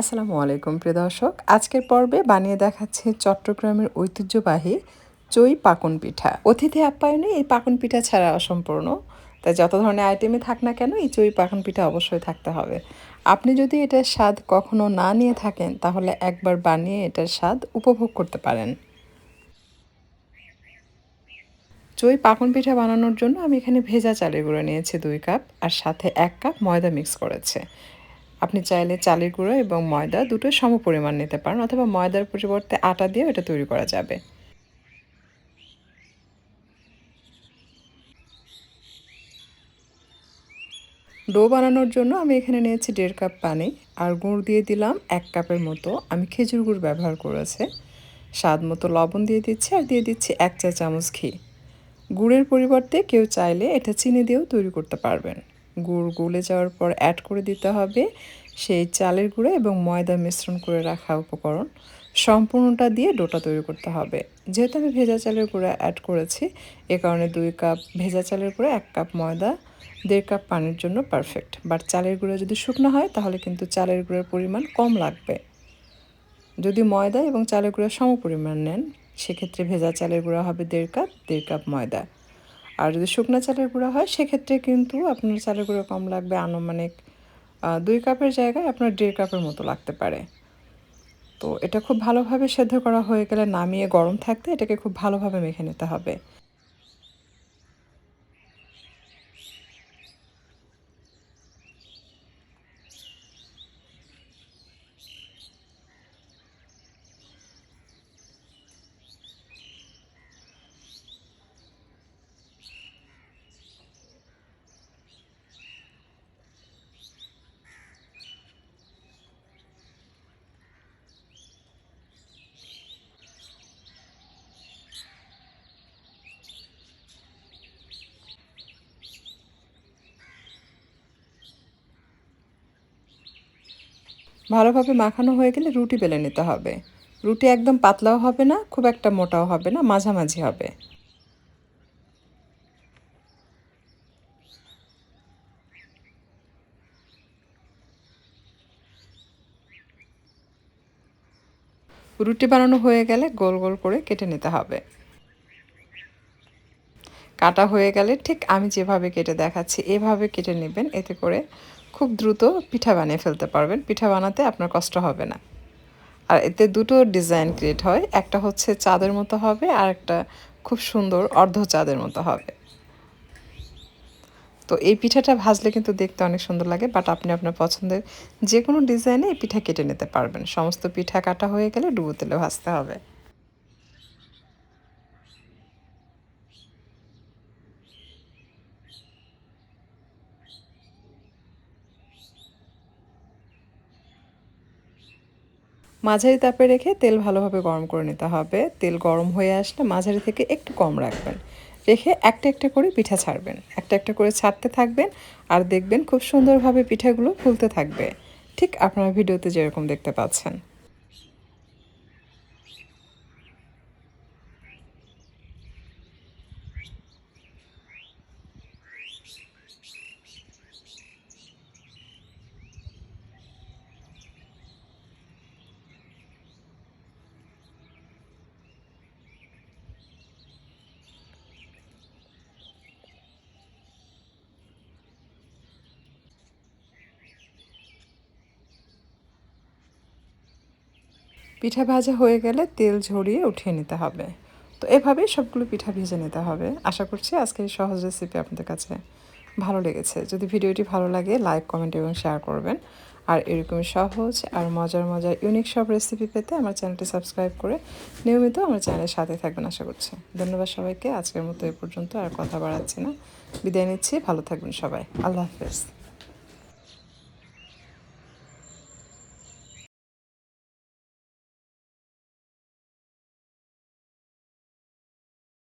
আসসালামু আলাইকুম, প্রিয় দর্শক। আজকের পর্বে বানিয়ে দেখাচ্ছে চট্টগ্রামের ঐতিহ্যবাহী চই পাকন পিঠা। অতিথি আপ্যায়নে এই পাকন পিঠা ছাড়া অসম্পূর্ণ। তাই যত ধরনের আইটেমে থাক না কেন, এই চই পাকন পিঠা অবশ্যই থাকতে হবে। আপনি যদি এটার স্বাদ কখনো না নিয়ে থাকেন, তাহলে একবার বানিয়ে এটার স্বাদ উপভোগ করতে পারেন। চই পাকন পিঠা বানানোর জন্য আমি এখানে ভেজা চালের গুঁড়ো নিয়েছি দুই কাপ, আর সাথে এক কাপ ময়দা মিক্স করেছে। আপনি চাইলে চালের গুঁড়ো এবং ময়দা দুটোই সম পরিমাণ নিতে পারেন অথবা ময়দার পরিবর্তে আটা দিয়েও এটা তৈরি করা যাবে। ডো বানানোর জন্য আমি এখানে নিয়েছি দেড় কাপ পানি আর গুড় দিয়ে দিলাম এক কাপের মতো। আমি খেজুর গুড় ব্যবহার করেছে, স্বাদ মতো লবণ দিয়ে দিচ্ছি আর দিয়ে দিচ্ছি এক চা চামচ ঘি। গুড়ের পরিবর্তে কেউ চাইলে এটা চিনি দিয়েও তৈরি করতে পারবেন। গুড় গলে যাওয়ার পর অ্যাড করে দিতে হবে সেই চালের গুঁড়ো এবং ময়দা মিশ্রণ করে রাখা উপকরণ। সম্পূর্ণটা দিয়ে ডোটা তৈরি করতে হবে। যেহেতু আমি ভেজা চালের গুঁড়া অ্যাড করেছি, এ কারণে দুই কাপ ভেজা চালের গুঁড়ো, এক কাপ ময়দা, দেড় কাপ পানির জন্য পারফেক্ট বাট চালের গুঁড়ো যদি শুকনো হয়, তাহলে কিন্তু চালের গুঁড়োর পরিমাণ কম লাগবে। যদি ময়দা এবং চালের গুঁড়ো সম পরিমাণ নেন, সেক্ষেত্রে ভেজা চালের গুঁড়া হবে দেড় কাপ দেড় কাপ ময়দা। আর যদি শুকনো চালের গুঁড়া হয়, সেক্ষেত্রে কিন্তু আপনার চালের গুঁড়ো কম লাগবে আনুমানিক দুই কাপের জায়গায় আপনার দেড় কাপের মতো লাগতে পারে। তো এটা খুব ভালোভাবে সেদ্ধ করা হয়ে গেলে নামিয়ে গরম থাকতে এটাকে খুব ভালোভাবে মেখে নিতে হবে। ভালোভাবে মাখানো হয়ে গেলে রুটি বেলে নিতে হবে। রুটি একদম পাতলাও হবে না, খুব একটা মোটাও হবে না, মাঝামাঝি হবে। রুটি বানানো হয়ে গেলে গোল গোল করে কেটে নিতে হবে। কাটা হয়ে গেলে ঠিক আমি যেভাবে কেটে দেখাচ্ছি, এভাবে কেটে নেবেন, এতে করে খুব দ্রুত পিঠা বানিয়ে ফেলতে পারবেন। পিঠা বানাতে আপনার কষ্ট হবে না। আর এতে দুটো ডিজাইন ক্রিয়েট হয়। একটা হচ্ছে চাঁদের মতো হবে আর একটা খুব সুন্দর অর্ধ চাঁদের মতো হবে। তো এই পিঠাটা ভাজলে কিন্তু দেখতে অনেক সুন্দর লাগে, বাট আপনি আপনার পছন্দের যে কোনো ডিজাইনে এই পিঠা কেটে নিতে পারবেন। সমস্ত পিঠা কাটা হয়ে গেলে ডুবো তেলে ভাজতে হবে। মাঝারি তাপে রেখে তেল ভালোভাবে গরম করে নিতে হবে। তেল গরম হয়ে আসলে মাঝারি থেকে একটু কম রাখবেন। রেখে একটা একটা করে পিঠা ছাড়বেন। একটা একটা করে ছাড়তে থাকবেন আর দেখবেন খুব সুন্দরভাবে পিঠাগুলো ফুলতে থাকবে। ঠিক আপনারা ভিডিওতে যেরকম দেখতে পাচ্ছেন। পিঠা ভাজা হয়ে গেলে তেল ঝরিয়ে উঠিয়ে নিতে হবে। তো এভাবেই সবগুলো পিঠা ভেজে নিতে হবে। আশা করছি আজকে এই সহজ রেসিপি আপনাদের কাছে ভালো লেগেছে। যদি ভিডিওটি ভালো লাগে লাইক কমেন্ট এবং শেয়ার করবেন। আর এরকমই সহজ আর মজার মজার ইউনিক সব রেসিপি পেতে আমার চ্যানেলটি সাবস্ক্রাইব করে নিয়মিত আমার চ্যানেলের সাথে থাকবেন আশা করছি। ধন্যবাদ সবাইকে। আজকের মতো এ পর্যন্ত আর কথা বাড়াচ্ছি না। বিদায় নিচ্ছি। ভালো থাকবেন সবাই। আল্লাহ হাফেজ।